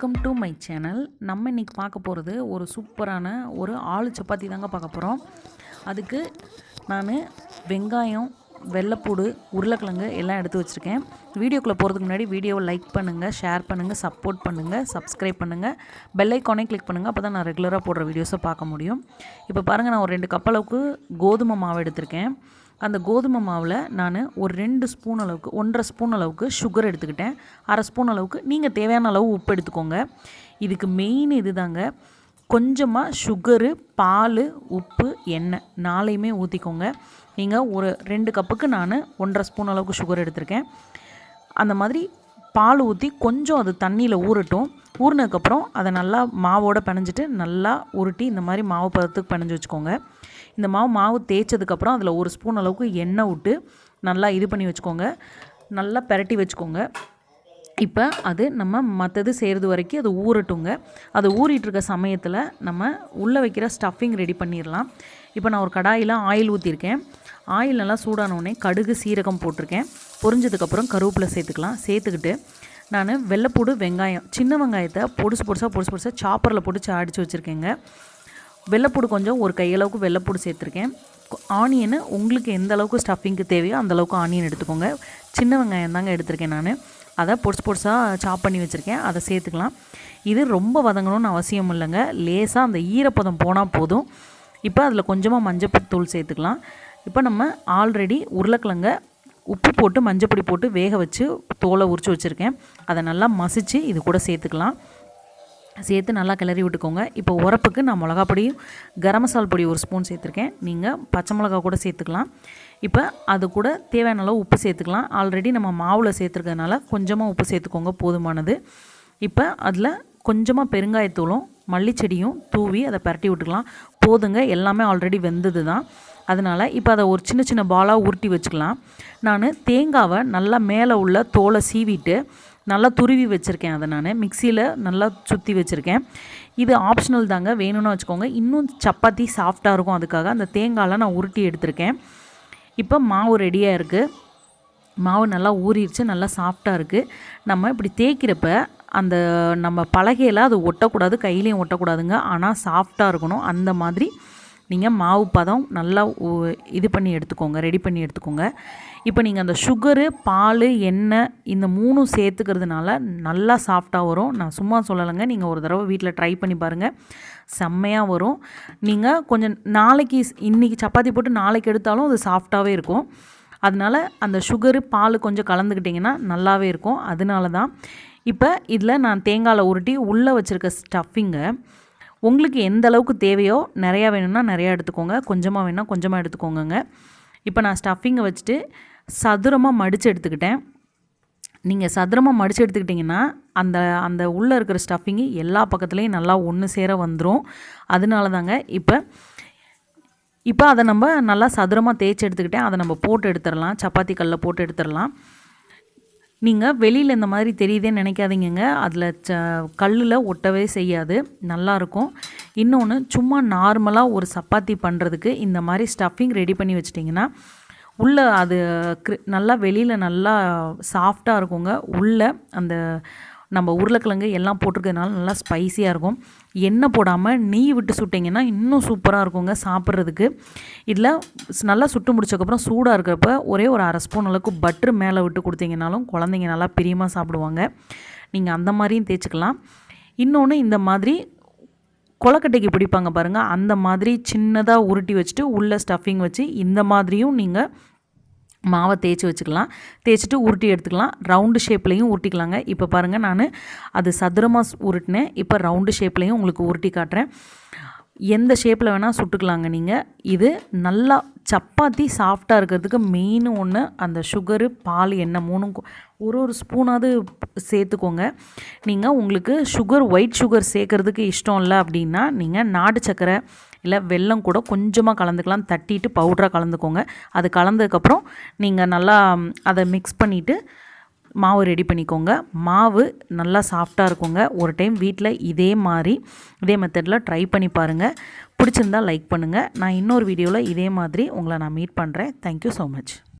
Welcome to my channel நம்ம இன்றைக்கி பார்க்க போகிறது ஒரு சூப்பரான ஒரு ஆளு சப்பாத்தி தாங்க பார்க்க போகிறோம் அதுக்கு நான் வெங்காயம் வெள்ளைப்பூடு உருளைக்கிழங்கு எல்லாம் எடுத்து வச்சுருக்கேன். வீடியோக்குள்ளே போகிறதுக்கு முன்னாடி வீடியோவை லைக் பண்ணுங்கள் ஷேர் பண்ணுங்கள் சப்போர்ட் பண்ணுங்கள் சப்ஸ்கிரைப் பண்ணுங்கள் பெல் ஐக்கானே கிளிக் பண்ணுங்கள் அப்போ தான் நான் ரெகுலராக போடுற வீடியோஸை பார்க்க முடியும். இப்போ பாருங்கள் நான் ஒரு ரெண்டு கப் அளவுக்கு கோதுமை மாவு எடுத்திருக்கேன். அந்த கோதுமை மாவில் நான் ஒரு ரெண்டு ஸ்பூன் அளவுக்கு ஒன்றரை ஸ்பூன் அளவுக்கு சுகர் எடுத்துக்கிட்டேன். அரை ஸ்பூன் அளவுக்கு நீங்கள் தேவையான அளவு உப்பு எடுத்துக்கோங்க. இதுக்கு மெயின் இது தாங்க கொஞ்சமாக சுகரு பால் உப்பு எண்ணெய் நாளையுமே ஊற்றிக்கோங்க நீங்கள் ஒரு ரெண்டு கப்புக்கு நான் ஒன்றரை ஸ்பூன் அளவுக்கு சுகர் எடுத்திருக்கேன். அந்த மாதிரி பால் ஊற்றி கொஞ்சம் அது தண்ணியில் ஊறட்டும். ஊறினதுக்கப்புறம் அதை நல்லா மாவோடு பிணைஞ்சிட்டு நல்லா உருட்டி இந்த மாதிரி மாவு பதத்துக்கு பிணைஞ்சு வச்சுக்கோங்க. இந்த மாவு மாவு தேய்ச்சதுக்கப்புறம் அதில் ஒரு ஸ்பூன் அளவுக்கு எண்ணெய் விட்டு நல்லா இது பண்ணி வச்சுக்கோங்க. நல்லா பெரட்டி வச்சுக்கோங்க. இப்போ அது நம்ம மற்றது செய்கிறது வரைக்கும் அது ஊறட்டுங்க. அது ஊறிட்டுருக்க சமயத்தில் நம்ம உள்ளே வைக்கிற ஸ்டஃபிங் ரெடி பண்ணிடலாம் இப்போ நான் ஒரு கடாயில் ஆயில் ஊற்றிருக்கேன் ஆயில் நல்லா சூடானோடனே கடுகு சீரகம் போட்டிருக்கேன். பொரிஞ்சதுக்கப்புறம் கருவேப்பிலை சேர்த்துக்கலாம். சேர்த்துக்கிட்டு நான் வெள்ளைப்பூடு வெங்காயம் சின்ன வெங்காயத்தை பொடுசு பொடுசாக பொடுசு பொடுசாக சாப்பரில் போட்டு அடித்து வச்சுருக்கேங்க. வெள்ளைப்பூடு கொஞ்சம் ஒரு கையளவுக்கு வெள்ளைப்பூடு சேர்த்துருக்கேன். ஆனியனு உங்களுக்கு எந்த அளவுக்கு ஸ்டஃபிங்க்கு தேவையோ அந்தளவுக்கு ஆனியன் எடுத்துக்கோங்க. சின்ன வெங்காயம் தாங்க எடுத்திருக்கேன் நான். அதை பொட்ஸ் பொட்ஸாக சாப் பண்ணி வச்சுருக்கேன். அதை சேர்த்துக்கலாம். இது ரொம்ப வதங்கணும்னு அவசியம் இல்லைங்க. லேசாக அந்த ஈரப்பதம் போனால் போதும். இப்போ அதில் கொஞ்சமாக மஞ்சள் தூள் சேர்த்துக்கலாம். இப்போ நம்ம ஆல்ரெடி உருளைக்கிழங்க உப்பு போட்டு மஞ்சப்பொடி போட்டு வேக வச்சு தோலை உரிச்சு வச்சுருக்கேன். அதை நல்லா மசித்து இது கூட சேர்த்துக்கலாம். சேர்த்து நல்லா கிளறி விட்டுக்கோங்க. இப்போ உரப்புக்கு நான் மிளகா பொடியும் கரம் மசால் பொடி ஒரு ஸ்பூன் சேர்த்துருக்கேன். நீங்கள் பச்சை மிளகா கூட சேர்த்துக்கலாம். இப்போ அது கூட தேவையான அளவு உப்பு சேர்த்துக்கலாம். ஆல்ரெடி நம்ம மாவில் சேர்த்துருக்கறனால கொஞ்சமாக உப்பு சேர்த்துக்கோங்க போதுமானது. இப்போ அதில் கொஞ்சமாக பெருங்காயத்தூளும் மல்லிச்செடியும் தூவி அதை பரட்டி விட்டுக்கலாம். போதுங்க எல்லாமே ஆல்ரெடி வெந்தது தான் அதனால் இப்போ அதை ஒரு சின்ன சின்ன பாலாக உருட்டி வச்சுக்கலாம். நான் தேங்காவை நல்லா மேலே உள்ள தோலை சீவிட்டு நல்லா துருவி வச்சுருக்கேன் அதை நான். மிக்சியில் நல்லா சுற்றி வச்சுருக்கேன். இது ஆப்ஷனல் தாங்க. வேணும்னு வச்சுக்கோங்க. இன்னும் சப்பாத்தி சாஃப்டாக இருக்கும் அதுக்காக. அந்த தேங்காயெலாம் நான் உருட்டி எடுத்திருக்கேன். இப்போ மாவு ரெடியாக இருக்குது மாவு நல்லா ஊறிடுச்சு. நல்லா சாஃப்டாக இருக்குது நம்ம இப்படி தேய்க்கிறப்ப அந்த நம்ம பலகையில் அது ஒட்டக்கூடாது. கையிலையும் ஒட்டக்கூடாதுங்க. ஆனால் சாஃப்டாக இருக்கணும். அந்த மாதிரி நீங்கள் மாவு பதம் நல்லா இது பண்ணி எடுத்துக்கோங்க ரெடி பண்ணி எடுத்துக்கோங்க. இப்போ நீங்கள் அந்த சுகரு பால் எண்ணெய் இந்த மூணும் சேர்த்துக்கிறதுனால நல்லா சாஃப்டாக வரும். நான் சும்மா சொல்லலைங்க நீங்கள் ஒரு தடவை வீட்டில் ட்ரை பண்ணி பாருங்கள் செம்மையாக வரும். நீங்கள் கொஞ்சம் நாளைக்கு இன்றைக்கி சப்பாத்தி போட்டு நாளைக்கு எடுத்தாலும் அது சாஃப்டாகவே இருக்கும். அதனால் அந்த சுகரு பால் கொஞ்சம் கலந்துக்கிட்டிங்கன்னா நல்லாவே இருக்கும். அதனால தான் இப்போ இதில் நான் தேங்காயில் உருட்டி உள்ளே வச்சுருக்க ஸ்டஃபிங்கை உங்களுக்கு எந்த அளவுக்கு தேவையோ நிறையா வேணும்னா நிறையா எடுத்துக்கோங்க. கொஞ்சமாக வேணால் கொஞ்சமாக எடுத்துக்கோங்கங்க. இப்போ நான் ஸ்டஃபிங்கை வச்சுட்டு சதுரமாக மடித்து எடுத்துக்கிட்டேன். நீங்கள் சதுரமாக மடித்து எடுத்துக்கிட்டிங்கன்னா அந்த அந்த உள்ளே இருக்கிற ஸ்டஃபிங்கு எல்லா பக்கத்துலேயும் நல்லா ஒன்று சேர வந்துடும் அதனால தாங்க இப்போ இப்போ அதை நம்ம நல்லா சதுரமாக தேய்ச்சி எடுத்துக்கிட்டேன். அதை நம்ம போட்டு எடுத்துடலாம். சப்பாத்தி கல்லில் போட்டு எடுத்துடலாம். நீங்கள் வெளியில் இந்த மாதிரி தெரியுதேன்னு நினைக்காதீங்க அதில் ச கல்லில் ஒட்டவே செய்யாது. நல்லாயிருக்கும் இன்னொன்று சும்மா நார்மலாக ஒரு சப்பாத்தி பண்ணுறதுக்கு இந்த மாதிரி ஸ்டஃபிங் ரெடி பண்ணி வச்சிட்டிங்கன்னா உள்ளே அது நல்லா வெளியில் நல்லா சாஃப்டாக இருக்குங்க. உள்ளே அந்த நம்ம உருளைக்கிழங்கு எல்லாம் போட்டிருக்கிறதுனால நல்லா ஸ்பைஸியாக இருக்கும். எண்ணெய் போடாமல் நெய் விட்டு சுட்டிங்கன்னா இன்னும் சூப்பராக இருக்குங்க சாப்பிட்றதுக்கு. இதில் நல்லா சுட்டு முடிச்சக்கப்புறம் சூடாக இருக்கிறப்ப ஒரே ஒரு அரை ஸ்பூன் அளவுக்கு பட்ரு மேலே விட்டு கொடுத்தீங்கனாலும் குழந்தைங்க நல்லா பிரியமாக சாப்பிடுவாங்க. நீங்கள் அந்த மாதிரியும் தேய்ச்சிக்கலாம். இன்னொன்று இந்த மாதிரி கொலக்கட்டைக்கு பிடிப்பாங்க பாருங்கள் அந்த மாதிரி சின்னதாக உருட்டி வச்சுட்டு உள்ளே ஸ்டஃபிங் வச்சு இந்த மாதிரியும் நீங்கள் மாவை தேய்ச்சி வச்சுக்கலாம். தேய்ச்சிட்டு உருட்டி எடுத்துக்கலாம். ரவுண்டு ஷேப்லேயும் உருட்டிக்கலாங்க. இப்போ பாருங்கள் நான் அது சதுரமாக உருட்டினேன். இப்போ ரவுண்டு ஷேப்லேயும் உங்களுக்கு உருட்டி காட்டுறேன். எந்த ஷேப்பில் வேணால் சுட்டுக்கலாங்க நீங்கள் இது நல்லா சப்பாத்தி சாஃப்டாக இருக்கிறதுக்கு மெயின் ஒன்று அந்த சுகரு பால் எண்ணெய் மூணும் ஒரு ஒரு ஸ்பூனாவது சேர்த்துக்கோங்க. நீங்கள் உங்களுக்கு சுகர் ஒயிட் சுகர் சேர்க்குறதுக்கு இஷ்டம் இல்லை அப்படின்னா நீங்கள் நாட்டு சக்கரை இல்லை வெல்லம் கூட கொஞ்சமாக கலந்துக்கலாம். தட்டிட்டு பவுடராக கலந்துக்கோங்க. அது கலந்ததுக்கப்புறம் நீங்கள் நல்லா அதை மிக்ஸ் பண்ணிவிட்டு மாவு ரெடி பண்ணிக்கோங்க. மாவு நல்லா சாஃப்டாக இருக்குங்க. ஒரு டைம் வீட்டில் இதே மாதிரி இதே மெத்தடில் ட்ரை பண்ணி பாருங்கள் பிடிச்சிருந்தால் லைக் பண்ணுங்கள் நான் இன்னொரு வீடியோவில் இதே மாதிரி உங்களை நான் மீட் பண்ணுறேன் தேங்க்யூ ஸோ மச்